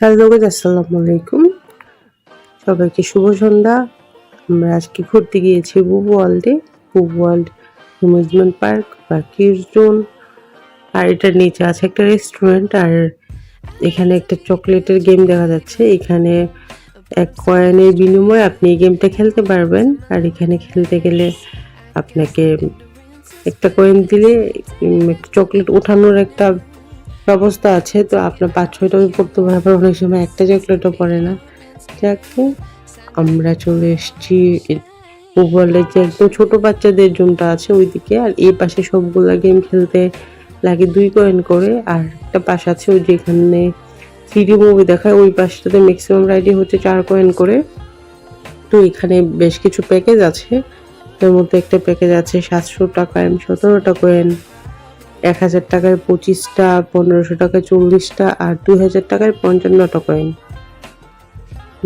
Hello আসসালামু আলাইকুম। সবাইকে শুভ সন্ধ্যা। আমরা আজকে ঘুরতে গিয়েছি বুবু ওয়ার্ল্ডে। বুবু ওয়ার্ল্ড অ্যামিউজমেন্ট পার্ক বা জোন। আর এটার নিচে আছে একটা রেস্টুরেন্ট আর এখানে একটা চকলেটের গেম দেখা যাচ্ছে। এখানে এক কয়েনের বিনিময়ে আপনি এই গেমটা খেলতে পারবেন। আর এখানে খেলতে গেলে আপনাকে একটা কয়েন দিলে চকলেট ওঠানোর একটা ব্যবস্থা আছে, তো আপনার পাঁচ ছয়টা পড়তে পারে আবার অনেক সময় একটা চকলেটও পড়ে না। যাকে আমরা চলে এসেছি ওভারলে যে একদম ছোট বাচ্চাদের জোনটা আছে ওইদিকে, আর এই পাশে সবগুলা গেম খেলতে লাগে দুই কয়েন করে, আর একটা পাশ আছে ওই যেখানে থ্রি মুভি দেখায়, ওই পাশটাতে ম্যাক্সিমাম রাইডি হচ্ছে চার কয়েন করে। তো এখানে বেশ কিছু প্যাকেজ আছে তার মধ্যে একটা প্যাকেজ আছে সাতশো টাকায় সতেরোটা কয়েন এক হাজার টাকায় পঁচিশটা, পনেরোশো টাকায় চল্লিশটা আর দুই হাজার টাকায় পঞ্চান্নটা কয়েন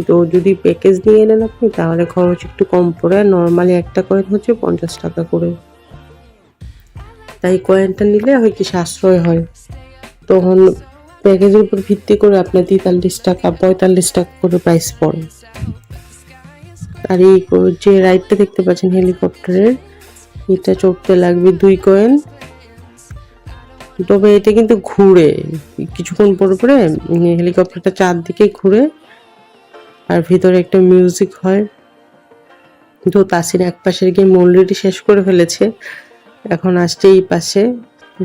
তো যদি প্যাকেজ নিয়ে নেন আপনি, তাহলে খরচ একটু কম পড়ে নর্মালি একটা কয়েন হচ্ছে পঞ্চাশ টাকা করে। তাই কয়েনটা নিলে হয় কি সাশ্রয় হয়। তখন প্যাকেজের উপর ভিত্তি করে আপনার তেতাল্লিশ টাকা, পঁয়তাল্লিশ টাকা করে প্রাইস পড়ে। আর এই যে রাইডটা দেখতে পাচ্ছেন হেলিকপ্টারের এটা চড়তে লাগবে দুই কয়েন তবে এটা কিন্তু ঘুরে, কিছুক্ষণ পরে পরে হেলিকপ্টারটা চারদিকে ঘুরে, আর ভিতরে একটা মিউজিক হয়। তো তাসিন এক পাশের গেম অলরেডি শেষ করে ফেলেছে। এখন আসছে এই পাশে,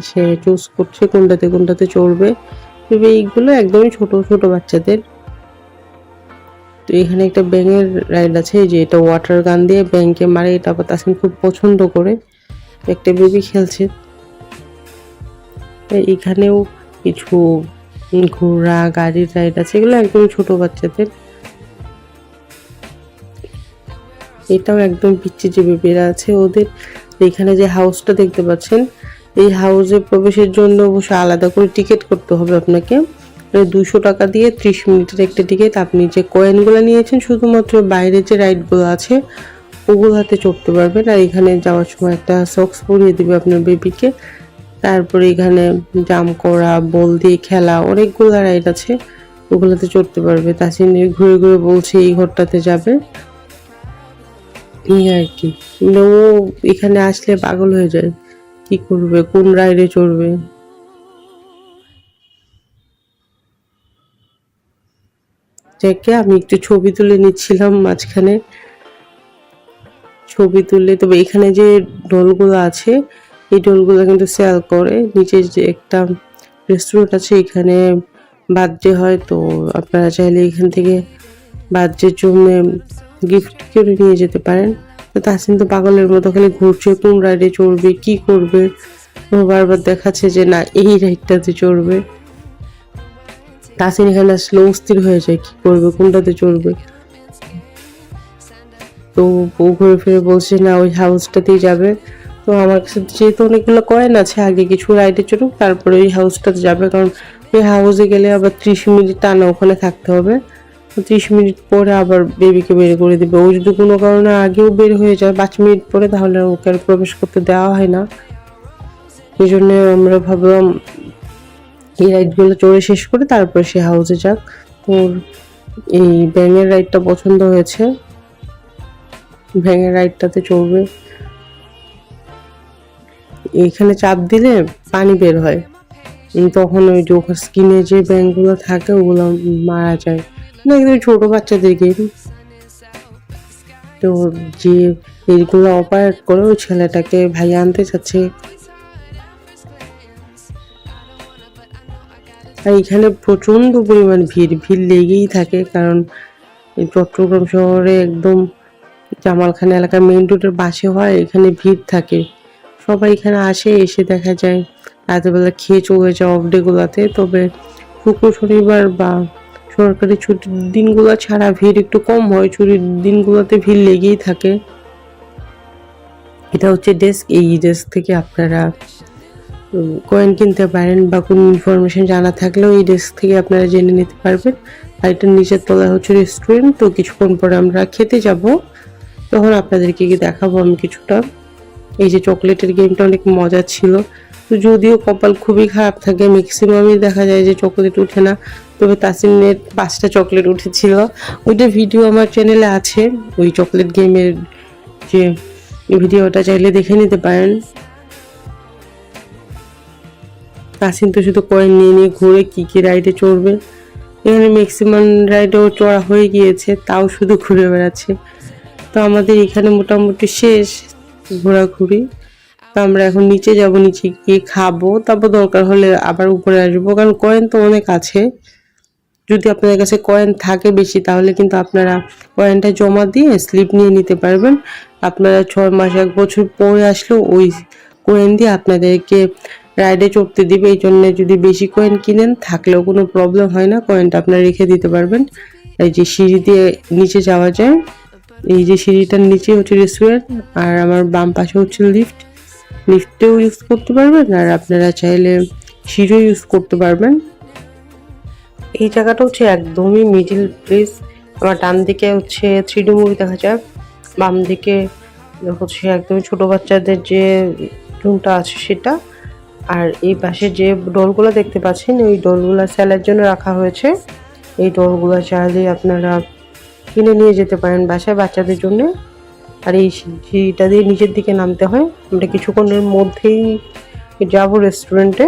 সে চুজ করছে কোনটাতে কোনটাতে চড়বে তবে এইগুলো একদমই ছোট ছোট বাচ্চাদের। তো এখানে একটা ব্যাঙের রাইড আছে যে এটা ওয়াটার গান দিয়ে ব্যাংকে মারে, এটা আবার তাসিন খুব পছন্দ করে। একটা বেবি খেলছে। এখানেও কিছু ঘোড়া, গাড়ির রাইড আছে, এগুলো একদম ছোট বাচ্চাদের। এটাও একদম পিচ্ছি যে বেবিরা আছে, ওদের এখানে যে হাউসটা দেখতে পাচ্ছেন, এই হাউসে প্রবেশের জন্য অবশ্য আলাদা করে টিকিট করতে হবে আপনাকে। দুশো টাকা দিয়ে ত্রিশ মিনিটের একটা টিকিট আপনি যে কয়েনগুলো নিয়েছেন, শুধুমাত্র বাইরে যে রাইডগুলো আছে ওগুলোতে চড়তে পারবেন। আর এখানে যাওয়ার সময় একটা সক্স পরিয়ে দেবে আপনার বেবিকে তারপরে এখানে জাম করা, বল দিয়ে খেলা, অনেকগুলো রাইড আছে। ওগুলোতে চড়তে পারবে। তাসিন ঘুরে ঘুরে বলছে, এই ঘরটাতে যাবে। এই আর কি। মানে ও এখানে আসলে পাগল হয়ে যায়। কি করবে? কোন রাইডে চড়বে? যাকে আমি একটু ছবি তুলে নিচ্ছিলাম মাঝখানে। ছবি তুললে, তবে এখানে যে ডলগুলো আছে এই ডোলগুলো কিন্তু সেল করে। নিচে যে একটা রেস্টুরেন্ট আছে, এখানে বার্থডে হয়, তো আপনারা চাইলে এখান থেকে বার্থডের জন্য গিফট করে নিয়ে যেতে পারেন। তো তাসিন তো পাগলের মতো খালি ঘুরছে, কোন রাইডে চড়বে, কি করবে? ও বারবার দেখাচ্ছে যে না, এই রাইডটাতে চড়বে। তাসিন এখানে আসলে অস্থির হয়ে যায়, কি করবে, কোনটাতে চড়বে? তো বউ ঘুরে ফিরে বলছে, না, ওই হাউসটাতেই যাবে। তো আমার কাছে যেহেতু অনেকগুলো কয়েন আছে, আগে কিছু রাইডে চড়ুক, তারপরে ওই হাউসটাতে যাবে। কারণ ওই হাউসে গেলে আবার ত্রিশ মিনিট টানা ওখানে থাকতে হবে। ত্রিশ মিনিট পরে আবার বেবিকে বের করে দিবে। ও যদি কোনো কারণে আগেও বের হয়ে যায়, পাঁচ মিনিট পরে তাহলে ওকে আর প্রবেশ করতে দেওয়া হয় না। এই জন্য আমরা ভাবলাম এই রাইডগুলো চড়ে শেষ করে তারপরে সে হাউসে যাক। ওর এই ব্যাঙের রাইডটা পছন্দ হয়েছে। ব্যাঙের রাইডটাতে চড়বে। এইখানে চাপ দিলে পানি বের হয়। তখন ওই যে স্কিনে যে ব্যাংকগুলো থাকে, ওগুলো মারা যায়। না একদম ছোট বাচ্চাদের গেম তো যে এইগুলো অপারেট করে, ওই ছেলেটাকে ভাই আনতে চাচ্ছে। আর এখানে প্রচণ্ড পরিমাণ ভিড় ভিড় লেগেই থাকে। কারণ চট্টগ্রাম শহরে একদম জামালখানা এলাকার মেইন রোডের পাশে হয়, এখানে ভিড় থাকে। সবাই এখানে আসে, এসে দেখা যায় রাতেরবেলা খেয়ে চলে যায় অফ ডেগুলোতে তবে শুক্র, শনিবার বা সরকারি ছুটির দিনগুলো ছাড়া ভিড় একটু কম হয়। ছুটির দিনগুলোতে ভিড় লেগেই থাকে। এটা হচ্ছে ডেস্ক এই ডেস্ক থেকে আপনারা কয়েন কিনতে পারেন বা কোনো ইনফরমেশন জানা থাকলেও এই ডেস্ক থেকে আপনারা জেনে নিতে পারবেন। আর এটার নিচের তলায় হচ্ছে রেস্টুরেন্ট তো কিছুক্ষণ পরে আমরা খেতে যাব। তখন আপনাদেরকে দেখাবো আমি কিছুটা। এই যে চকলেটের গেমটা অনেক মজা ছিল। তো যদিও কপাল খুবই খারাপ থাকে ম্যাক্সিমামই দেখা যায় যে চকলেট উঠে না। তবে তাসিমের পাঁচটা চকলেট উঠেছিল। ওইটা ভিডিও আমার চ্যানেলে আছে। ওই চকলেট গেমের যে ভিডিওটা চাইলে দেখে নিতে পারেন। তাসিম তো শুধু কয়েন নিয়ে নিয়ে ঘুরে কী কী রাইডে চড়বে। এখানে ম্যাক্সিমাম রাইডেও চড়া হয়ে গিয়েছে, তাও শুধু ঘুরে বেড়াচ্ছে। তো আমাদের এখানে মোটামুটি শেষ। ঘোরাঘুরি। তো আমরা এখন নিচে যাব, নিচে গিয়ে খাব। তারপর দরকার হলে আবার উপরে আসব, কারণ কয়েন তো অনেক আছে। যদি আপনাদের কাছে কয়েন থাকে বেশি, তাহলে কিন্তু আপনারা কয়েনটা জমা দিয়ে স্লিপ নিয়ে নিতে পারবেন। আপনারা ছয় মাস, এক বছর পরে আসলেও ওই কয়েন দিয়ে আপনাদেরকে রাইডে চড়তে দিবে। এই জন্য যদি বেশি কয়েন কিনেন, থাকলেও কোনো প্রবলেম হয় না। কয়েনটা আপনারা রেখে দিতে পারবেন। এই যে সিঁড়ি দিয়ে নিচে যাওয়া যায়। এই যে সিঁড়িটার নিচে হচ্ছে রেস্টুরেন্ট আর আমার বাম পাশে হচ্ছে লিফট। লিফটেও ইউজ করতে পারবেন, আর আপনারা চাইলে সিঁড়িও ইউজ করতে পারবেন। এই জায়গাটা হচ্ছে একদমই মিডিল প্লেস আমার ডান দিকে হচ্ছে থ্রি মুভি দেখা যায় বাম দিকে হচ্ছে একদমই ছোট বাচ্চাদের যে রুমটা আছে সেটা। আর এই পাশে যে ডোরগুলো দেখতে পাচ্ছেন ওই ডোরগুলো সেলের জন্য রাখা হয়েছে। এই ডোরগুলো চাইলে আপনারা কিনে নিয়ে যেতে পারেন বাসায় বাচ্চাদের জন্য। আর এই সিঁড়িটা দিয়ে নিচের দিকে নামতে হয়। আমরা কিছুক্ষণের মধ্যেই যাব রেস্টুরেন্টে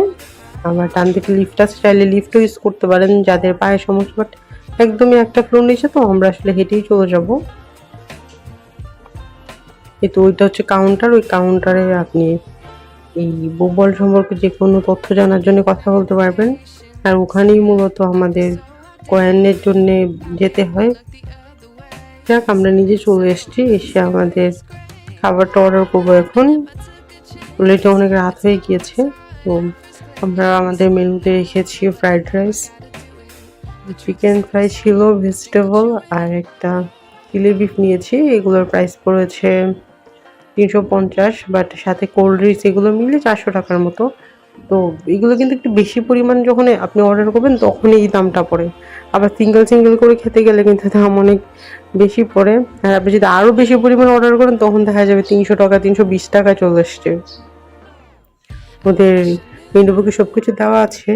আমরা ডান দিকে লিফট আছে, চাইলে লিফ্টও ইউজ করতে পারেন যাদের পায়ে সমস্যা বাট একদমই একটা ফ্লোর নিচে, তো আমরা আসলে হেঁটেই চলে যাব। এই তো ওইটা হচ্ছে কাউন্টার ওই কাউন্টারে আপনি এই বুবল সম্পর্কে যে কোনো তথ্য জানার জন্য কথা বলতে পারবেন। আর ওখানেই মূলত আমাদের কয়েনের জন্যে যেতে হয়। যাক, আমরা নিজে চলে এসেছি, এসে আমাদের খাবারটা অর্ডার করব এখন। অলরেডি অনেক রাত হয়ে গিয়েছে, তো আমরা আমাদের মেনুতে রেখেছি ফ্রাইড রাইস চিকেন ফ্রাই ছিল ভেজিটেবল আর একটা চিলি বিফ নিয়েছি, এগুলোর প্রাইস পড়েছে তিনশো পঞ্চাশ বাট সাথে কোল্ড ড্রিঙ্কস এগুলো মিলে চারশো টাকার মতো। তো এগুলো কিন্তু একটু বেশি পরিমাণ যখন আপনি অর্ডার করবেন, তখনই এই দামটা পড়ে। আবার সিঙ্গেল সিঙ্গেল করে খেতে গেলে কিন্তু দাম অনেক বেশি পড়ে। আর আপনি যদি আরও বেশি পরিমাণ অর্ডার করেন, তখন দেখা যাবে তিনশো টাকা, তিনশো বিশ টাকা চলে আসছে ওদের মেনু সব কিছু দেওয়া আছে।